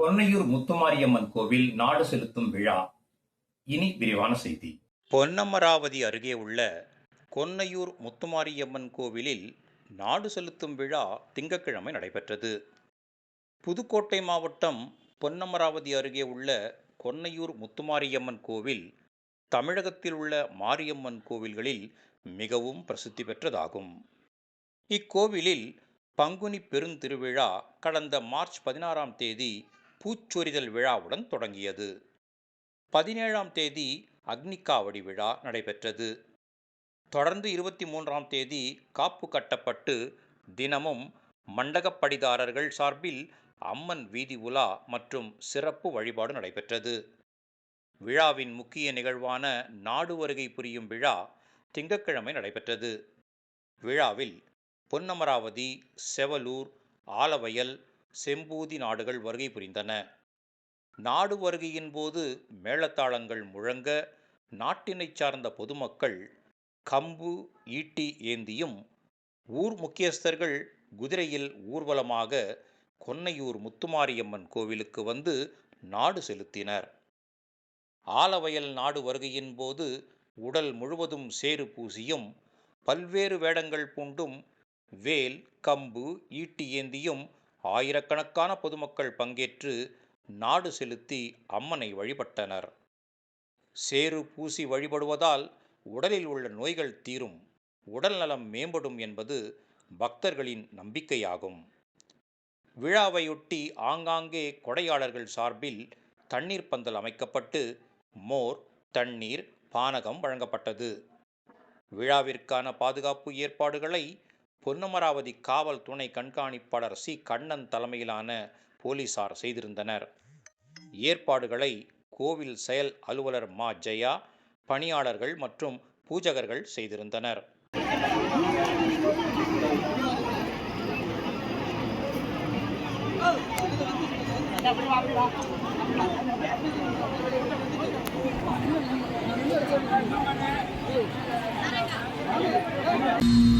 பொன்னையூர் முத்துமாரியம்மன் கோவில் நாடு செலுத்தும் விழா. இனி விரிவான செய்தி. பொன்னமராவதி அருகே உள்ள கொன்னையூர் முத்துமாரியம்மன் கோவிலில் நாடு செலுத்தும் விழா திங்கட்கிழமை நடைபெற்றது. புதுக்கோட்டை மாவட்டம் பொன்னமராவதி அருகே உள்ள கொன்னையூர் முத்துமாரியம்மன் கோவில் தமிழகத்தில் உள்ள மாரியம்மன் கோவில்களில் மிகவும் பிரசித்தி பெற்றதாகும். இக்கோவிலில் பங்குனி பெருந்திருவிழா கடந்த மார்ச் பதினாறாம் தேதி பூச்சொரிதல் விழாவுடன் தொடங்கியது. பதினேழாம் தேதி அக்னிகாவடி விழா நடைபெற்றது. தொடர்ந்து இருபத்தி மூன்றாம் தேதி காப்பு கட்டப்பட்டு தினமும் மண்டகப்படிதாரர்கள் சார்பில் அம்மன் வீதி உலா மற்றும் சிறப்பு வழிபாடு நடைபெற்றது. விழாவின் முக்கிய நிகழ்வான நாடு வருகை புரியும் விழா திங்கட்கிழமை நடைபெற்றது. விழாவில் பொன்னமராவதி செவலூர் ஆலவயல் செம்பூதி நாடுகள் வருகை புரிந்தன. நாடு வருகையின் போது மேளத்தாளங்கள் முழங்க நாட்டினைச் சார்ந்த பொதுமக்கள் கம்பு ஈட்டி ஏந்தியும் ஊர் முக்கியஸ்தர்கள் குதிரையில் ஊர்வலமாக கொன்னையூர் முத்துமாரியம்மன் கோவிலுக்கு வந்து நாடு செலுத்தினர். ஆலவயல் நாடு வருகையின் போது உடல் முழுவதும் சேறு பூசியும் பல்வேறு வேடங்கள் பூண்டும் வேல் கம்பு ஈட்டி ஏந்தியும் ஆயிரக்கணக்கான பொதுமக்கள் பங்கேற்று நாடு செலுத்தி அம்மனை வழிபட்டனர். சேறு பூசி வழிபடுவதால் உடலில் உள்ள நோய்கள் தீரும் உடல் நலம் மேம்படும் என்பது பக்தர்களின் நம்பிக்கையாகும். விழாவையொட்டி ஆங்காங்கே கொடையாளர்கள் சார்பில் தண்ணீர் பந்தல் அமைக்கப்பட்டு மோர் தண்ணீர் பானகம் வழங்கப்பட்டது. விழாவிற்கான பாதுகாப்பு ஏற்பாடுகளை பொன்னமராவதி காவல் துணை கண்காணிப்பாளர் சி. கண்ணன் தலைமையிலான போலீசார் செய்திருந்தனர். ஏற்பாடுகளை கோவில் செயல் அலுவலர் மா. ஜெயா பணியாளர்கள் மற்றும் பூஜகர்கள் செய்திருந்தனர். Thank